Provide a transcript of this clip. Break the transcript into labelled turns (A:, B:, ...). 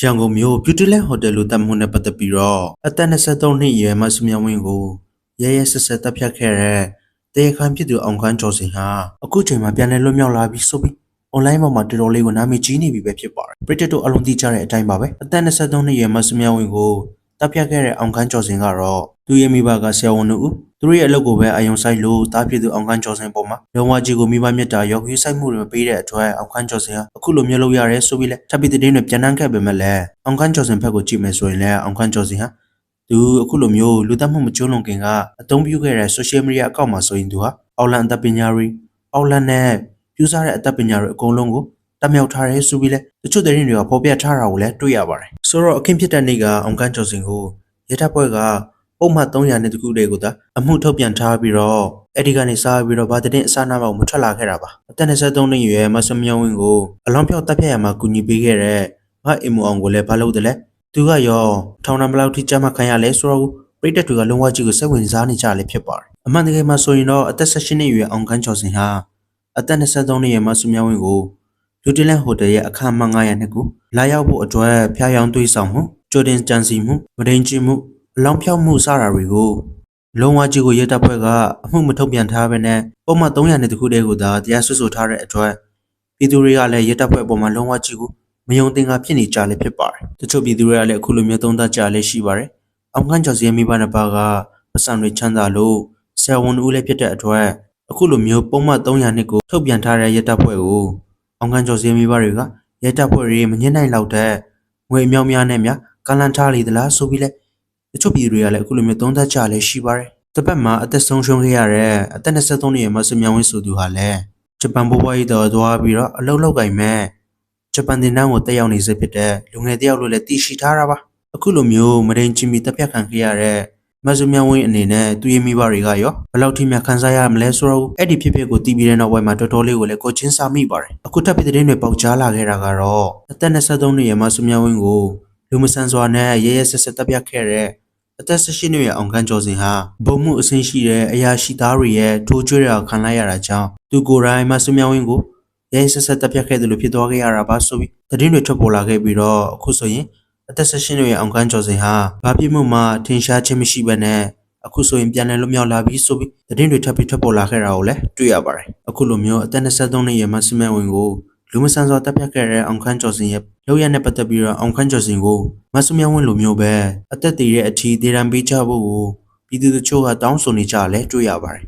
A: ရန်ကုန်မြို့ Beautyland Hotel လို့တပ်မှုနဲ့ပတ်သက်ပြီးတော့အသက်23နှစ်အရွယ်မဆုမြောင်ဝင်းကိုရဲရဲဆက်ဆက်တပ်ဖြတ်ခဲ့တဲ့တရားခံဖြစ်သူအောင်ခန်းကျော်စင်ဟာအခုချိန်မှာပြန်လည်လွတ်မြောက်လာပြီဆိုပြီး online ပေါ်မှာတော်တော်လေးကိုနာမည်ကြီးနေပြီပဲဖြစ်ပါတယ်။ British တို့အလုံးသိကြတဲ့အတိုင်းပါပဲအသက်23နှစ်အရွယ်မဆုမြောင်ဝင်းကိုတပ်ဖြတ်ခဲ့တဲ့အောင်ခန်းကျော်စင်ကတော့ သူ့ရဲ့မိဘကဆရာဝန်တို့ဦးသူတို့ရဲ့အလုပ်ကိုပဲအယုံဆိုင်လို့တားဖြစ်သူအောင်ခန်းကျော်စင်ပေါ်မှာလုံးဝကြီးကိုမိဘမြတ်တာရောခွေးဆိုင်မှုတွေမပေးတဲ့အတွက်အောင်ခန်းကျော်စင်ဟာအခုလိုမျိုးလုပ်ရရဲဆိုပြီးလဲထပ်ပြီးတဲ့တင်းတွေပြန်နှံခဲ့ပေမဲ့လည်းအောင်ခန်းကျော်စင်ဘက်ကိုကြည့်မယ်ဆိုရင်လည်းအောင်ခန်းကျော်စင်ဟာသူအခုလိုမျိုးလူသက်မှုမကျွလွန်ခင်ကအသုံးပြုခဲ့တဲ့ social media အကောင့်မှာဆိုရင်သူဟာအော်လန်အသက်ပညာရီအော်လန်နဲ့ပြူစားတဲ့အသက်ပညာတွေအကုန်လုံးကိုတမြောက်ထားရဲဆိုပြီးလဲတချို့တဲ့ရင်တွေကပေါ်ပြထားတာကိုလည်းတွေ့ရပါတယ်ဆိုတော့အခင်းဖြစ်တဲ့နေ့ကအောင်ခန်းကျော်စင်ကိုရထပွဲက ပုံမှန်300နဲ့တခုတည်းကိုသာအမှုထုတ်ပြန်ထားပြီးတော့အဲ့ဒီကနေစားပြီးတော့ဗာတဲ့တင်အစားနာမောင်မထွက်လာခဲ့တာပါအသက်23နှစ်အရွယ်မဆမြောင်းဝင်းကိုအလောင်းပြောက်တပ်ဖြတ်ရမှာကူညီပေးခဲ့တဲ့ငါအင်မအောင်ကိုလည်းဘာလုပ်တယ်လဲသူကရောထောင်နှံဘလောက်ထိကြမ်းမှခံရလဲဆိုတော့ပြိတက်တွေကလုံးဝကြီးကိုစိတ်ဝင်စားနေကြလေဖြစ်ပါတယ်အမှန်တကယ်မှာဆိုရင်တော့အသက်18နှစ်အရွယ်အောင်ခန်းကျော်စင်ဟာအသက်23နှစ်အရွယ်မဆမြောင်းဝင်းကိုလူတီလန်ဟိုတယ်ရဲ့အခမ်းအမှတ်900နှစ်ကိုလာရောက်ဖို့အတွက်ဖျားယောင်းသွေးဆောင်မှုကြိုတင်ကြံစီမှုမဒိန်ကျင်မှု အလောင်းဖြောက်မှုစတာတွေကိုလုံးဝကြီးကိုရဲတပ်ဖွဲ့ကအမှုမထုတ်ပြန်ထားဘဲနဲ့ပုံမှန်300နှစ်တခုတည်းကိုသာတရားစွဲဆိုထားတဲ့အတွက်ပြည်သူတွေကလည်းရဲတပ်ဖွဲ့အပေါ်မှာလုံးဝကြီးကိုမယုံသင်္ကာဖြစ်နေကြလေဖြစ်ပါတယ်တချို့ပြည်သူတွေကလည်းအခုလိုမျိုးသုံးသပ်ကြလေရှိပါတယ်အောင်ခန်းကျော်စီရဲ့မိဘနှစ်ပါးကပစံတွေချမ်းသာလို့ဆရာဝန်ဦးလည်းဖြစ်တဲ့အတွက်အခုလိုမျိုးပုံမှန်300နှစ်ကိုထုတ်ပြန်ထားတဲ့ရဲတပ်ဖွဲ့ကိုအောင်ခန်းကျော်စီရဲ့မိဘတွေကရဲတပ်ဖွဲ့တွေမငြင်းနိုင်လောက်တဲ့ငွေအမြောက်များနဲ့များကလန်ထားလေသလားဆိုပြီးလဲ တချို့ပြည်သူတွေကလည်းအခုလိုမျိုးသုံးသပ်ကြလည်းရှိပါတယ်။တစ်ပတ်မှာအသက်ဆုံးရှုံးခဲ့ရတဲ့အသက်23နှစ်အရွယ်မဆမြောင်းဝင်းဆိုသူဟာလည်းဂျပန်ဘိုးဘွားကြီးတော်သွားပြီးတော့အလုပ်လုပ်ကင်မဲ့ဂျပန်တင်တန်းကိုတက်ရောက်နေစေဖြစ်တဲ့လူငယ်တယောက်လို့လည်းသိရှိထားတာပါ။အခုလိုမျိုးမဒိန်ချီမီတက်ပြတ်ခံခဲ့ရတဲ့မဆမြောင်းဝင်းအနေနဲ့သူ့ရဲ့မိဘတွေကရောဘယ်လောက်ထိများခံစားရမလဲဆိုတော့အဲ့ဒီဖြစ်ဖြစ်ကိုတီးပြီးတဲ့နောက်ပိုင်းမှာတော်တော်လေးကိုလည်းကိုချင်းစာမိပါတယ်။အခုထပ်ပြီးတဲ့တွေပေါက်ကြားလာခဲ့တာကတော့အသက်23နှစ်အရွယ်မဆမြောင်းဝင်းကိုလူမဆန်စွာနဲ့ရဲရဲဆက်ဆက်တက်ပြတ်ခဲ့တဲ့ အသက်18နှစ်အရွယ်အောင်ခန်းကျော်စင်ဟာဘုံမှုအဆင်းရှိတဲ့အရာရှိသားတွေရဲ့ထိုးကျွေးတာခံလိုက်ရတာကြောင့်သူကိုယ်တိုင်မဆွမြောင်းဝင်းကိုရဲရဲဆက်ဆက်တပ်ဖြတ်ခဲ့တယ်လို့ဖြစ်သွားခဲ့ရတာပါဆိုပြီးသတင်းတွေထွက်ပေါ်လာခဲ့ပြီးတော့အခုဆိုရင်အသက်18နှစ်အရွယ်အောင်ခန်းကျော်စင်ဟာဘာပြစ်မှုမှထင်ရှားခြင်းမရှိဘဲနဲ့အခုဆိုရင်ပြန်လည်လွတ်မြောက်လာပြီဆိုပြီးသတင်းတွေထပ်ပြီးထွက်ပေါ်လာခဲ့တာကိုလည်းတွေ့ရပါတယ်အခုလိုမျိုးအသက်23နှစ်အရွယ်မဆွမြောင်းဝင်းကို လူမဆန်စွာတပ်ဖြတ်ခဲ့တဲ့အောင်ခန်းကျော်စင်ရဲ့လောက်ရနဲ့ပတ်သက်ပြီးတော့အောင်ခန်းကျော်စင်ကိုမဆုမြောင်းဝင်းလိုမျိုးပဲအသက်တည်တဲ့အထီးဒေရန်ပေးချဖို့ကိုပြည်သူတချို့ကတောင်းဆိုနေကြလဲတွေ့ရပါတယ်